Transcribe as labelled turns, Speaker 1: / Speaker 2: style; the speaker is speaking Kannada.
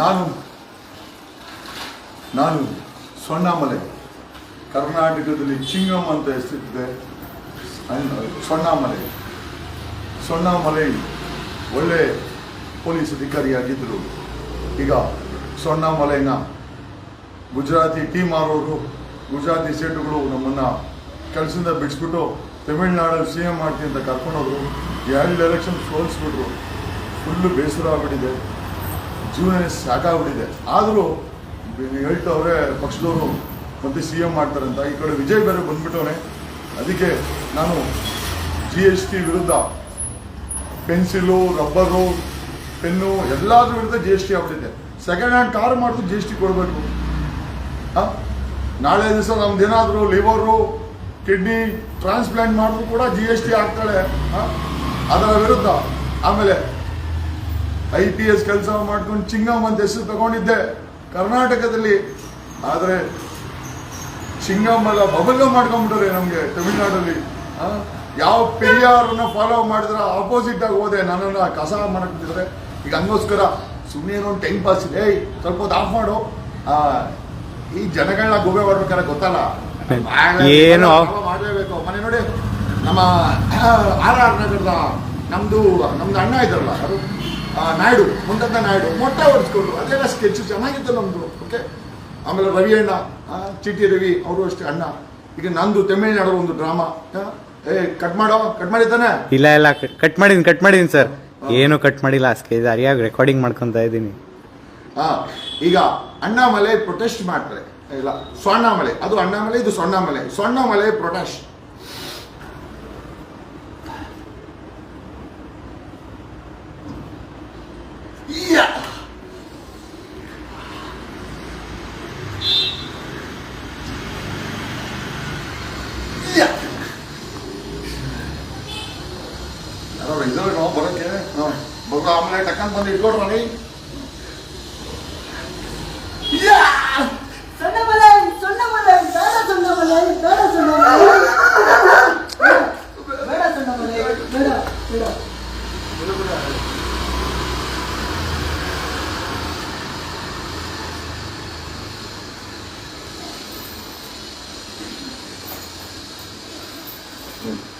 Speaker 1: ನಾನು ನಾನು ಸೊಣ್ಣಾಮಲೆ, ಕರ್ನಾಟಕದಲ್ಲಿ ಚಿಂಗಮ್ ಅಂತ ಹೆಸರಿದೆ ಸೊಣ್ಣಾಮಲೆ. ಸೊಣ್ಣಾಮಲೆ ಒಳ್ಳೆ ಪೊಲೀಸ್ ಅಧಿಕಾರಿಯಾಗಿದ್ದರು. ಈಗ ಸೊಣ್ಣಾಮಲೆನ ಗುಜರಾತಿ ಟೀಮ್ ಮಾರೋರು ಗುಜರಾತಿ ಸೇಟುಗಳು ನಮ್ಮನ್ನು ಕೆಲಸದಿಂದ ಬಿಡಿಸ್ಬಿಟ್ಟು ತಮಿಳ್ನಾಡಲ್ಲಿ ಸಿ ಎಂ ಮಾಡ್ತೀನಿ ಅಂತ ಕರ್ಕೊಂಡೋದ್ರು ಎರಡು ಎಲೆಕ್ಷನ್ ಸೋಲಿಸ್ಬಿಟ್ರು. ಫುಲ್ಲು ಬೇಸರ ಆಗ್ಬಿಟ್ಟಿದೆ. ಜೀವನ ಸಾಕಾಗ್ಬಿಟ್ಟಿದೆ. ಆದರೂ ಹೇಳ್ತವ್ರೆ ಪಕ್ಷದವರು ಮತ್ತೆ ಸಿ ಎಂ ಮಾಡ್ತಾರಂತ ಈ ಕಡೆ ವಿಜಯ್ ಬೇರೆ ಬಂದ್ಬಿಟ್ಟವನೆ. ಅದಕ್ಕೆ ನಾನು ಜಿ ಎಸ್ ಟಿ ವಿರುದ್ಧ ಪೆನ್ಸಿಲು, ರಬ್ಬರು, ಪೆನ್ನು ಎಲ್ಲದ್ರ ವಿರುದ್ಧ ಜಿ ಎಸ್ ಟಿ ಆಗ್ಬಿಟ್ಟಿದೆ. ಸೆಕೆಂಡ್ ಹ್ಯಾಂಡ್ ಕಾರ್ ಮಾಡಿದ್ರು ಜಿ ಎಸ್ ಟಿ ಕೊಡಬೇಕು. ನಾಳೆ ದಿವಸ ನಮ್ದೇನಾದರೂ ಲಿವರು, ಕಿಡ್ನಿ ಟ್ರಾನ್ಸ್ಪ್ಲಾಂಟ್ ಮಾಡಿದ್ರು ಕೂಡ ಜಿ ಎಸ್ ಟಿ ಆಗ್ತಾಳೆ? ಅದರ ವಿರುದ್ಧ. ಆಮೇಲೆ ಐ ಪಿ ಎಸ್ ಕೆಲಸ ಮಾಡ್ಕೊಂಡು ಚಿಂಗಮ್ ಅಂತ ಹೆಸರು ತಗೊಂಡಿದ್ದೆ ಕರ್ನಾಟಕದಲ್ಲಿ. ಆದರೆ ಚಿಂಗಮ್ ಎಲ್ಲ ಬಬಲ್ಗಮ್ ಮಾಡ್ಕೊಂಡ್ಬಿಟ್ರೆ ನಮಗೆ ತಮಿಳ್ನಾಡಲ್ಲಿ? ಯಾವ ಪೆರಿಯಾರನ್ನ ಫಾಲೋ ಮಾಡಿದ್ರೆ ಆಪೋಸಿಟ್ ಆಗಿ ಹೋದೆ. ನನ್ನನ್ನು ಕಸ ಮಾಡಕ್ತಿದ್ರೆ ಈಗ ಹಂಗೋಸ್ಕರ ಸುಮ್ಮನೆ ಏನೋ ಒಂದು ಟೈಮ್ ಪಾಸ್ ಇದೆ. ಸ್ವಲ್ಪ ಹೊತ್ತು ಆಫ್ ಮಾಡು. ಈ ಜನಗಳನ್ನ ಗುಬೆ ಮಾಡ್ಬೇಕಾದ್ರೆ ಗೊತ್ತಲ್ಲ?
Speaker 2: ಏನು?
Speaker 1: ಮಾಡಲೇಬೇಕು. ಮನೆ ನೋಡಿ ನಮ್ಮ ಆರ್ ಆರ್ ನಗರದ ನಮ್ದು ನಮ್ದು ಅಣ್ಣ ಇದ್ರಲ್ಲ ನಾಯ್ಡು ಮುಂದಂತ ನಾಯ್ಡು ಮೊಟ್ಟೆ ಹೊಡ್ಸ್ಕೊಂಡು ಅದೆಲ್ಲ ಸ್ಕೆಚ್ ಚೆನ್ನಾಗಿತ್ತು ನಮ್ದು ಓಕೆ ಆಮೇಲೆ ರವಿ ಅಣ್ಣ ಚಿಟಿ ರವಿ ಅವರು ಅಷ್ಟೇ ಅಣ್ಣ. ಈಗ ನಂದು ತಮಿಳ್ನಾಡು ಒಂದು ಡ್ರಾಮಾ ಏ ಕಟ್ ಮಾಡೋ? ಕಟ್ ಮಾಡಿದ್ದಾನೆ
Speaker 2: ಇಲ್ಲ ಇಲ್ಲ ಕಟ್ ಮಾಡಿದೀನಿ ಕಟ್ ಮಾಡಿದೀನಿ ಸರ್ ಏನು ಕಟ್ ಮಾಡಿಲ್ಲ ಸ್ಕೇಜ್ ಅರಿಯಾಗಿ ರೆಕಾರ್ಡಿಂಗ್ ಮಾಡ್ಕೊತಾ ಇದ್ದೀನಿ
Speaker 1: ಹಾ. ಈಗ ಅಣ್ಣಾಮಲೆ ಪ್ರೊಟೆಸ್ಟ್ ಮಾಡ್ತಾರೆ. ಇಲ್ಲ ಸ್ವರ್ಣಾಮಲೆ ಅದು ಅಣ್ಣಾಮಲೆ ಇದು ಸ್ವರ್ಣಾಮಲೆ ಸ್ವರ್ಣಾಮಲೆ ಪ್ರೊಟೆಸ್ಟ್! ಯಾರೋ ನಾವು ಬರೋಕ್ಕೆ? ಬರೋ ಆಮೇಲೆ ಟಕ್ಕಂತ ಬಂದು ಇಟ್ಕೊಡ್ರಿ சொன்னமலன்
Speaker 3: சொன்னமலன் வேலை சொன்னமலன் வேலை சொன்னமலன் வேலை சொன்னமலன் வேலை வேலை Thank
Speaker 1: you.